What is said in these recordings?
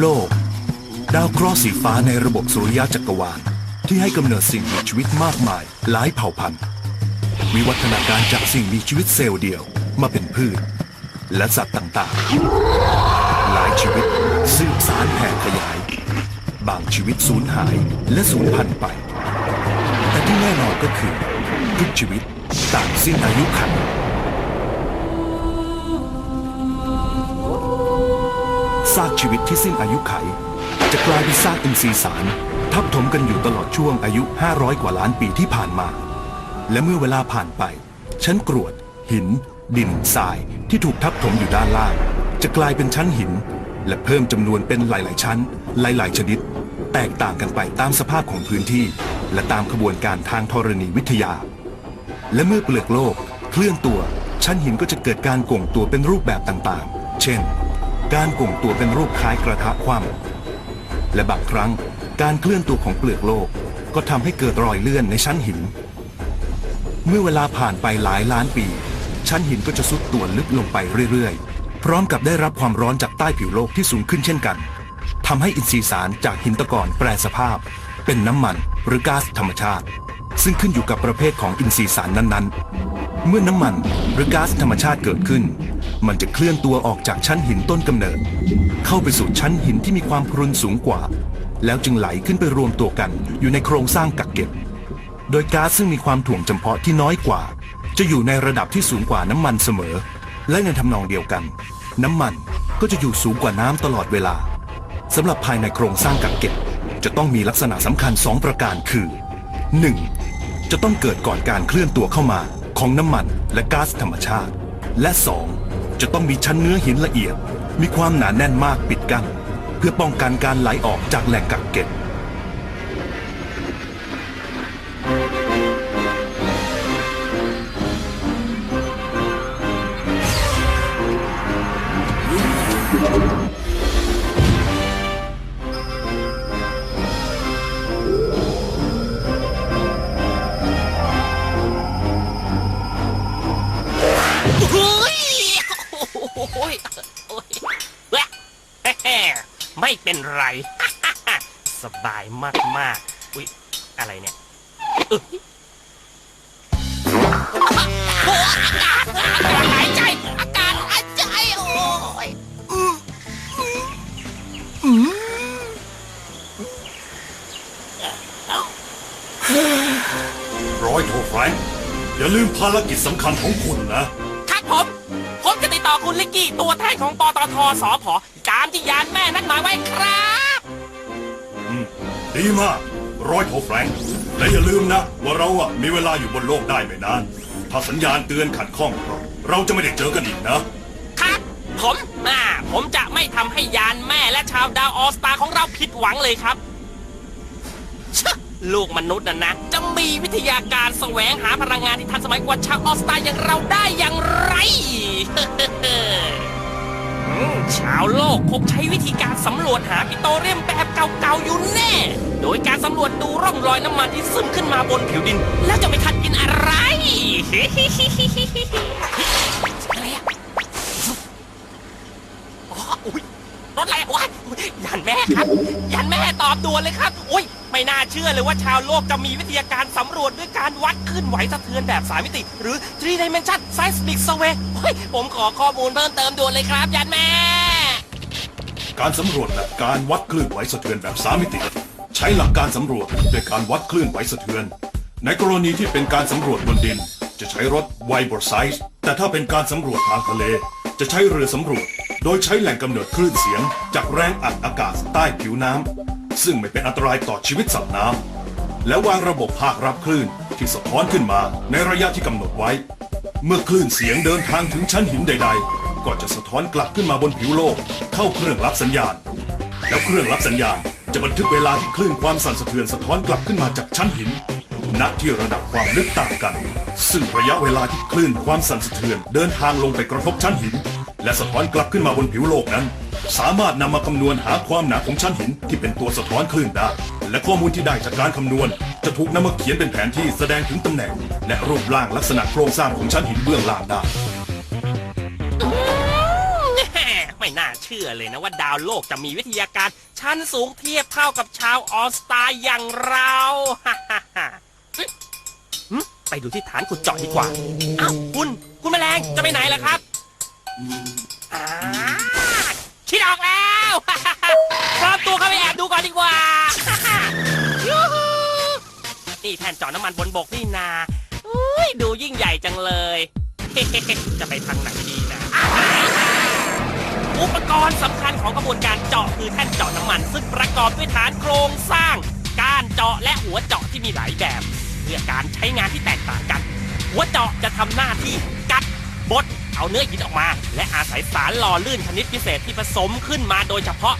โลก ดาวเคราะห์สีฟ้าในระบบสุริยะจักรวาล ที่ให้กำเนิดสิ่งมีชีวิตมากมาย หลายเผ่าพันธุ์วิวัฒนาการจากสิ่งมีชีวิตเซลล์เดียวมาเป็นพืช และสัตว์ต่างๆ หลายชีวิตสืบสารแผ่ขยาย บางชีวิตสูญหายและสูญพันธุ์ไป แต่ที่แน่นอนก็คือทุกชีวิตต่างสิ้นอายุขัยากชีวิตที่สิ้นอายุไข จะกลายเป็นซากอินทรีย์สาร ทับถมกันอยู่ตลอดช่วงอายุ 500 กว่าล้านปีที่ผ่านมา และเมื่อเวลาผ่านไป ชั้นกรวด หิน ดินทรายที่ถูกทับถมอยู่ด้านล่าง จะกลายเป็นชั้นหิน และเพิ่มจำนวนเป็นหลาย ๆ ชั้น หลาย ๆ ชนิด แตกต่างกันไปตามสภาพของพื้นที่ และตามขบวนการทางธรณีวิทยา และเมื่อเปลือกโลกเคลื่อนตัว ชั้นหินก็จะเกิดการก่งตัวเป็นรูปแบบต่าง ๆ เช่น การก่งตัวเป็นรูปคล้ายกระทะคว่ำและบางครั้งการเคลื่อนตัวของเปลือกโลกก็ทำให้เกิดรอยเลื่อนในชั้นหิน เมื่อเวลาผ่านไปหลายล้านปี ชั้นหินก็จะซุดตัวลึกลงไปเรื่อยๆ พร้อมกับได้รับความร้อนจากใต้ผิวโลกที่สูงขึ้นเช่นกันทำให้อินทรีย์สารจากหินตะกอนแปรสภาพ เป็นน้ำมันหรือก๊าซธรรมชาติ ซึ่งขึ้นอยู่กับประเภทของอินทรีย์สารนั้นๆ เมื่อน้ำมันหรือก๊าซธรรมชาติเกิดขึ้น มันจะเคลื่อนตัวออกจากชั้นหินต้นกำเนิด เข้าไปสู่ชั้นหินที่มีความพรุนสูงกว่า แล้วจึงไหลขึ้นไปรวมตัวกันอยู่ในโครงสร้างกักเก็บ โดยก๊าซซึ่งมีความถ่วงจำเพาะที่น้อยกว่า จะอยู่ในระดับที่สูงกว่าน้ำมันเสมอ และในทำนองเดียวกัน น้ำมันก็จะอยู่สูงกว่าน้ำตลอดเวลาสำหรับภายในโครงสร้างกักเก็บ จะต้องมีลักษณะสำคัญ 2 ประการคือ 1. จะต้องเกิดก่อนการเคลื่อนตัวเข้ามาของน้ำมันและก๊าซธรรมชาติ และ 2. จะต้องมีชั้นเนื้อหินละเอียด มีความหนาแน่นมากปิดกั้นเพื่อป้องกันการไหลออกจากแหล่งกักเก็บายมากๆ อุ๊ย อะไรเนี่ยอ้ยโอ้อากาศอากาศหายใจ อากาศหายใจ โอ้ยร้อยโทแฟรงค์อย่าลืมภารกิจสำคัญของคุณนะ ครับผม ผมจะติดต่อคุณลิกกี้ ตัวแทนของปตทสพตามที่ยานแม่นัดหมายไว้ครับ ดีมากร้อยโทแฟรงค์และอย่าลืมนะ ว่าเราอะมีเวลาอยู่บนโลกได้ไม่นาน ถ้าสัญญาณเตือนขัดข้อง เราจะไม่ได้เจอกันอีกนะ ครับ ผมอ่าผมจะไม่ทำให้ยานแม่และชาวดาวออสตาของเราผิดหวังเลยครับ ลูกมนุษย์น่ะนะ จะมีวิทยาการแสวงหาพลังงานที่ทันสมัยกว่าชาวออสตาอย่างเราได้อย่างไร ชาวโลกคงใช้วิธีการสำรวจหาปิโตรเลียมแบบเก่าๆอยู่แน่ โดยการสำรวจดูร่องรอยน้ำมันที่ซึมขึ้นมาบนผิวดิน แล้วจะไปคัดกินอะไรอะไรอะอ๋ออุ๊ยรถอะไรวะยยันแม่ครับ ยันแม่ตอบด่วนเลยครับ อุ้ย ไม่น่าเชื่อเลยว่าชาวโลกจะมีวิทยาการสำรวจด้วยการวัดขึ้นไหวสะเทือนแบบสามมิติ หรือ3 dimension seismic survey เฮ้ยผมขอข้อมูลเพิ่มเติมด่วนเลยครับยันแม่ การสำรวจแบบการวัดคลื่นไหวสะเทือนแบบสามมิติ ใช้หลักการสำรวจด้วยการวัดคลื่นไหวสะเทือน ในกรณีที่เป็นการสำรวจบนดิน จะใช้รถไวบอร์ไซส์แต่ถ้าเป็นการสำรวจทางทะเล จะใช้เรือสำรวจ โดยใช้แหล่งกำเนิดคลื่นเสียง จากแรงอัดอากาศใต้ผิวน้ำ ซึ่งไม่เป็นอันตรายต่อชีวิตสัตว์น้ำและวางระบบภาครับคลื่นที่สะท้อนขึ้นมาในระยะที่กำหนดไว้ เมื่อคลื่นเสียงเดินทางถึงชั้นหินใด ๆ ก็จะสะท้อนกลับขึ้นมาบนผิวโลก เข้าเครื่องรับสัญญาณ แล้วเครื่องรับสัญญาณจะบันทึกเวลาที่คลื่นความสั่นสะเทือนสะท้อนกลับขึ้นมาจากชั้นหินณที่ระดับความลึกต่างกัน ซึ่งระยะเวลาที่คลื่นความสั่นสะเทือนเดินทางลงไปกระทบชั้นหิน และสะท้อนกลับขึ้นมาบนผิวโลกนั้น สามารถนำมาคำนวณหาความหนาของชั้นหินที่เป็นตัวสะท้อนคลื่นได้ และข้อมูลที่ได้จากการคำนวณ จะถูกนำมาเขียนเป็นแผนที่แสดงถึงตำแหน่ง และรูปร่างลักษณะโครงสร้างของชั้นหินเบื้องล่างได้ แหม่ไม่น่าเชื่อเลยนะว่าดาวโลกจะมีวิทยาการชั้นสูงเทียบเท่ากับชาวออสตาอย่างเรา ฮ่าฮ่าฮ่าหึไปดูที่ฐานขุดเจาะดีกว่า อ้าวคุณ คุณแมลงจะไปไหนล่ะครับ อกแล้วพร้อมตัวเข้าไปแอบดูก่อนดีกว่า ยูฮูนี่แท่นเจาะน้ำมันบนบกนี่นาอุ้ยดูยิ่งใหญ่จังเลย จะไปทางไหนดีนะอุปกรณ์สำคัญของกระบวนการเจาะคือแท่นเจาะน้ำมัน ซึ่งประกอบด้วยฐานโครงสร้าง การเจาะและหัวเจาะที่มีหลายแบบเพื่อการใช้งานที่แตกต่างกัน หัวเจาะจะทำหน้าที่กัดบด เอาเนื้อหินออกมา และอาศัยสารหล่อลื่นชนิดพิเศษที่ผสมขึ้นมาโดยเฉพาะ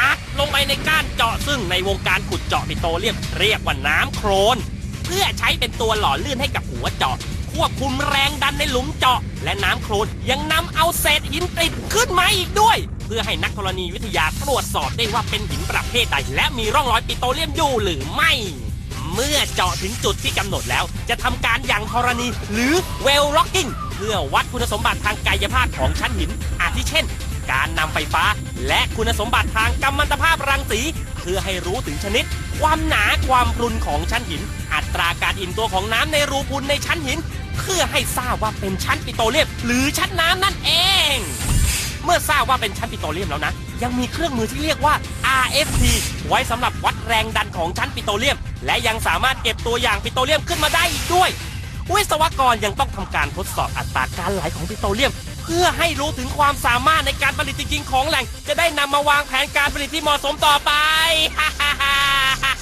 อัดลงไปในก้านเจาะซึ่งในวงการขุดเจาะปิโตรเลียมเรียกว่าน้ำโครน เพื่อใช้เป็นตัวหล่อลื่นให้กับหัวเจาะควบคุมแรงดันในหลุมเจาะ และน้ำโครนยังนำเอาเศษหินติดขึ้นมาอีกด้วย เพื่อให้นักธรณีวิทยาตรวจสอบได้ว่าเป็นหินประเภทใด และมีร่องรอยปิโตรเลียมอยู่หรือไม่ เมื่อเจาะถึงจุดที่กำหนดแล้ว จะทำการอย่างธรณีหรือเวลล็อกกิ้ง พื่อวัดคุณสมบัติทางกายภาพของชั้นหิน อาทิเช่น การนำไฟฟ้า และคุณสมบัติทางกัมมันตภาพรังสี เพื่อให้รู้ถึงชนิด ความหนาความพรุนของชั้นหิน อัตราการอิ่มตัวของน้ำในรูพุนในชั้นหิน เพื่อให้ทราบว่าเป็นชั้นปิโตรเลียมหรือชั้นน้ำนั่นเอง เมื่อทราบว่าเป็นชั้นปิโตรเลียมแล้วนะ ยังมีเครื่องมือที่เรียกว่า RFT ไว้สำหรับวัดแรงดันของชั้นปิโตรเลียม และยังสามารถเก็บตัวอย่างปิโตรเลียมขึ้นมาได้อีกด้วย วิศวกรยังต้องทำการทดสอบอัตราการไหลของปิโตรเลียม เพื่อให้รู้ถึงความสามารถในการผลิตจริงๆของแหล่ง จะได้นำมาวางแผนการผลิตที่เหมาะสมต่อไปฮ่าฮ่าฮ่า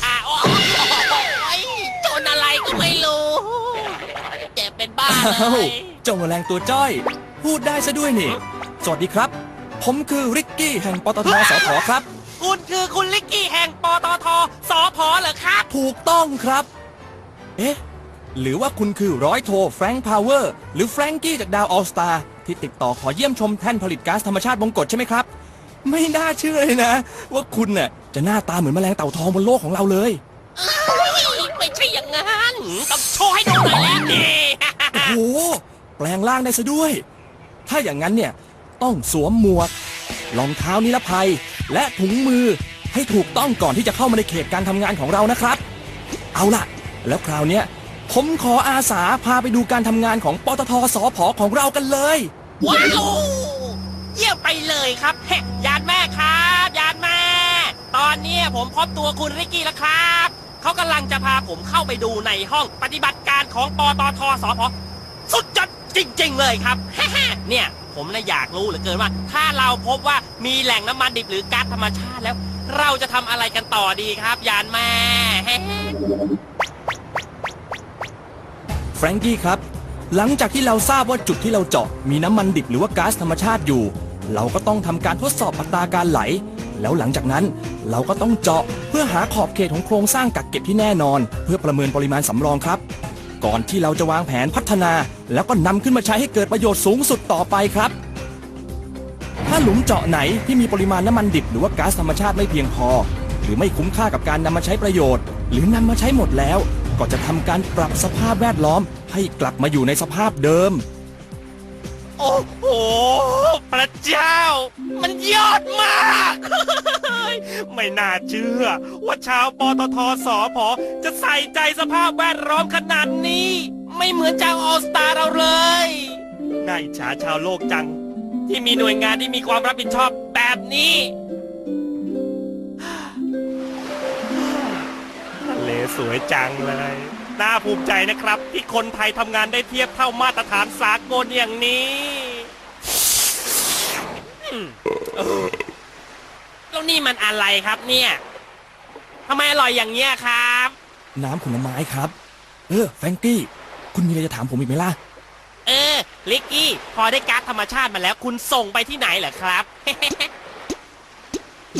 ฮ่าโอ้ยจนอะไรก็ไม่รู้เจ็บเป็นบ้าอ้าวเลยเจ้าแมลงตัวจ้อย พูดได้ซะด้วยนี่ สวัสดีครับ ผมคือริกกี้แห่งปตทสพครับ คุณคือคุณลิกกี้แห่งปตทสพเหรอครับ ถูกต้องครับ เอ๊ะ หรือว่าคุณคือร้อยโทแฟรงค์พาวเวอร์หรือแฟรงกี้จากดาวออลสตาที่ติดต่อขอเยี่ยมชมแท่นผลิตก๊าซธรรมชาติบงกฎใช่ไหมครับ ไม่น่าเชื่อเลยนะ ว่าคุณน่ะจะหน้าตาเหมือนแมลงเต่าทองบนโลกของเราเลย ไม่ใช่อย่างนั้นต้องโชว์ให้ดูหน่อยแล้วนี่โอ้โหแปลงร่างได้ซะด้วย ถ้าอย่างนั้นเนี่ยต้องสวมหมวกรองเท้านิรภัย และถุงมือให้ถูกต้องก่อนที่จะเข้ามาในเขตการทำงานของเรานะครับ เอาล่ะ แล้วคราวเนี้ย ผมขออาสาพาไปดูการทำงานของปตทสอพของเรากันเลย ว้าวเยี่ยมไปเลยครับเฮ้ยานแม่ครับยานแม่ ตอนนี้ผมพบตัวคุณริกกี้แล้วครับ เขากำลังจะพาผมเข้าไปดูในห้องปฏิบัติการของปตทสอพสุดยอดจริง ๆ เลยครับ เนี่ยผมน่ะอยากรู้เหลือเกินว่า ถ้าเราพบว่ามีแหล่งน้ำมันดิบหรือก๊าซธรรมชาติแล้ว เราจะทำอะไรกันต่อดีครับ ยานแม่ แฟรงกี้ครับ หลังจากที่เราทราบว่าจุดที่เราเจาะ มีน้ำมันดิบหรือว่าก๊าซธรรมชาติอยู่ เราก็ต้องทำการทดสอบอัตราการไหล แล้วหลังจากนั้นเราก็ต้องเจาะเพื่อหาขอบเขตของโครงสร้างกักเก็บที่แน่นอน เพื่อประเมินปริมาณสำรองครับ ก่อนที่เราจะวางแผนพัฒนา แล้วก็นำขึ้นมาใช้ให้เกิดประโยชน์สูงสุดต่อไปครับถ้าหลุมเจาะไหนที่มีปริมาณน้ำมันดิบหรือว่าก๊าซธรรมชาติไม่เพียงพอ หรือไม่คุ้มค่ากับการนำมาใช้ประโยชน์ หรือนำมาใช้หมดแล้ว ก็จะทำการปรับสภาพแวดล้อมให้กลับมาอยู่ในสภาพเดิม โอ้โห พระเจ้า มันยอดมาก ไม่น่าเชื่อ ว่าชาวปตทสอพอจะใส่ใจสภาพแวดล้อมขนาดนี้ ไม่เหมือนชาออสตาเราเลยน่าอิจฉาชาวโลกจัง ที่มีหน่วยงานที่มีความรับผิดชอบแบบนี้ สวยจังเลย น่าภูมิใจนะครับ ที่คนไทยทำงานได้เทียบเท่ามาตรฐานสากลอย่างนี้อืมเออแล้วนี่มันอะไรครับเนี่ยทำไมอร่อยอย่างเงี้ยครับ น้ำผลไม้ครับ เออแฟรงกี้ คุณมีอะไรจะถามผมอีกไหมล่ะ เออ ลิกกี้ พอได้ก๊าซธรรมชาติมาแล้วคุณส่งไปที่ไหนเหรอครับ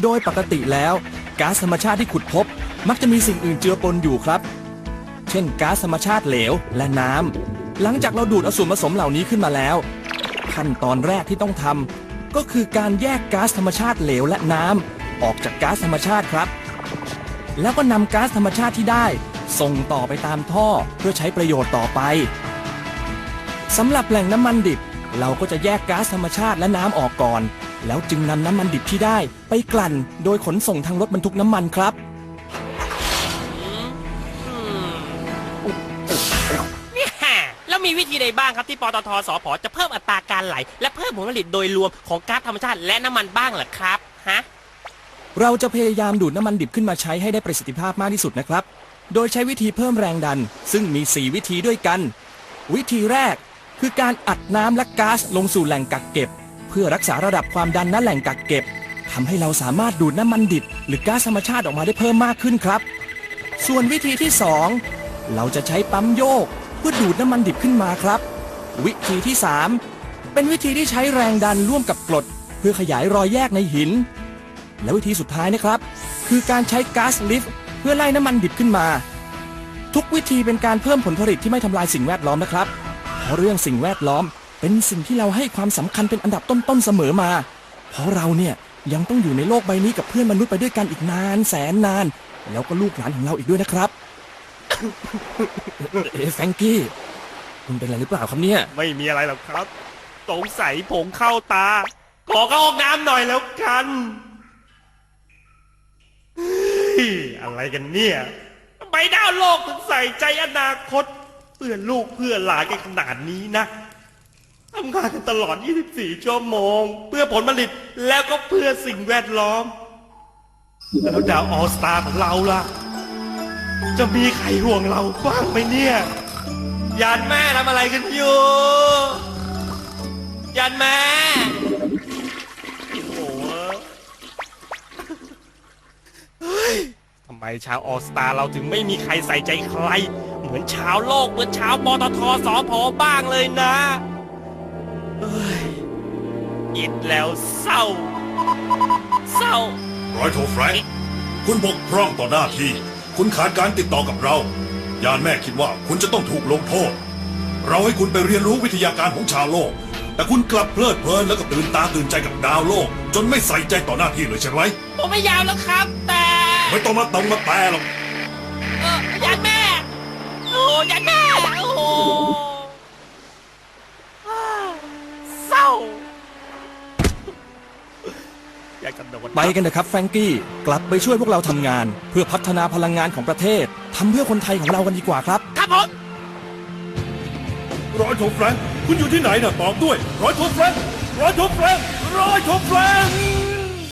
โดยปกติแล้วก๊าซธรรมชาติที่ขุดพบ มักจะมีสิ่งอื่นเจือปนอยู่ครับ เช่นก๊าซธรรมชาติเหลวและน้ำหลังจากเราดูดเอาส่วนผสมเหล่านี้ขึ้นมาแล้ว ขั้นตอนแรกที่ต้องทำก็คือการแยกก๊าซธรรมชาติเหลวและน้ำออกจากก๊าซธรรมชาติครับ แล้วก็นำก๊าซธรรมชาติที่ได้ ส่งต่อไปตามท่อเพื่อใช้ประโยชน์ต่อไปสำหรับแหล่งน้ำมันดิบ เราก็จะแยกก๊าซธรรมชาติและน้ำออกก่อน แล้วจึงนำน้ำมันดิบที่ได้ ไปกลั่นโดยขนส่งทางรถบรรทุกน้ำมันครับ บ้างครับที่ปตทสพจะเพิ่มอัตราการไหล และเพิ่มผลผลิตโดยรวมของก๊าซธรรมชาติและน้ำมันบ้างเหรอครับฮะเราจะพยายามดูดน้ำมันดิบขึ้นมาใช้ให้ได้ประสิทธิภาพมากที่สุดนะครับ โดยใช้วิธีเพิ่มแรงดัน ซึ่งมี 4 วิธีด้วยกัน วิธีแรกคือการอัดน้ำและก๊าซลงสู่แหล่งกักเก็บ เพื่อรักษาระดับความดันณแหล่งกักเก็บทำให้เราสามารถดูดน้ำมันดิบ หรือก๊าซธรรมชาติออกมาได้เพิ่มมากขึ้นครับ ส่วนวิธีที่ 2 เราจะใช้ปั๊มโยก เพื่อดูดน้ำมันดิบขึ้นมาครับ วิธีที่ 3 เป็นวิธีที่ใช้แรงดันร่วมกับกรด เพื่อขยายรอยแยกในหิน และวิธีสุดท้ายนะครับ คือการใช้ก๊าซลิฟต์เพื่อไล่น้ำมันดิบขึ้นมา ทุกวิธีเป็นการเพิ่มผลผลิตที่ไม่ทำลายสิ่งแวดล้อมนะครับ เพราะเรื่องสิ่งแวดล้อมเป็นสิ่งที่เราให้ความสำคัญเป็นอันดับต้นๆเสมอมา เพราะเราเนี่ยยังต้องอยู่ในโลกใบนี้กับเพื่อนมนุษย์ไปด้วยกันอีกนานแสนนาน แล้วก็ลูกหลานของเราอีกด้วยนะครับ เอ๊ะแฟรงกี้ คุณเป็นอะไรหรือเปล่าครับเนี่ย ไม่มีอะไรหรอกครับ สงสัยผงเข้าตา ขอเข้าห้องน้ำหน่อยแล้วกันเฮ้ยอะไรกันเนี่ยทำไมดาวโลกถึงใส่ใจอนาคต เพื่อลูกเพื่อหลานกันขนาดนี้นะทำงานกันตลอด 24 ชั่วโมง เพื่อผลผลิตแล้วก็เพื่อสิ่งแวดล้อม แล้วดาวออสตาของเราล่ะ จะมีใครห่วงเราบ้างไหมเนี่ย ยานแม่ทำอะไรกันอยู่ ยานแม่ โอ้โหเฮ้ยทำไมชาวออสตาเราถึงไม่มีใครใส่ใจใคร เหมือนชาวโลก เหมือนชาวปตทสอพอบ้างเลยนะ เฮ้ย อิดแล้วเศร้า เศร้า ร้อยโทแฟรงค์คุณบกพร่องต่อหน้าที่ คุณขาดการติดต่อกับเรา ยานแม่คิดว่าคุณจะต้องถูกลงโทษ เราให้คุณไปเรียนรู้วิทยาการของชาวโลก แต่คุณกลับเพลิดเพลินแล้วก็ตื่นตาตื่นใจกับดาวโลก จนไม่ใส่ใจต่อหน้าที่เลยใช่ไหมผมไม่ยาวแล้วครับ แต่ ไม่ต้องมาตรงมาแต่หรอก ไปกันเถอะครับแฟรงกี้กลับไปช่วยพวกเราทำงาน เพื่อพัฒนาพลังงานของประเทศทำเพื่อคนไทยของเรากันดีกว่าครับ ครับผมร้อยโทแฟรงค์คุณอยู่ที่ไหนน่ะตอบด้วย ร้อยโทแฟรงค์ร้อยโทแฟรงค์ร้อยโทแฟรงค์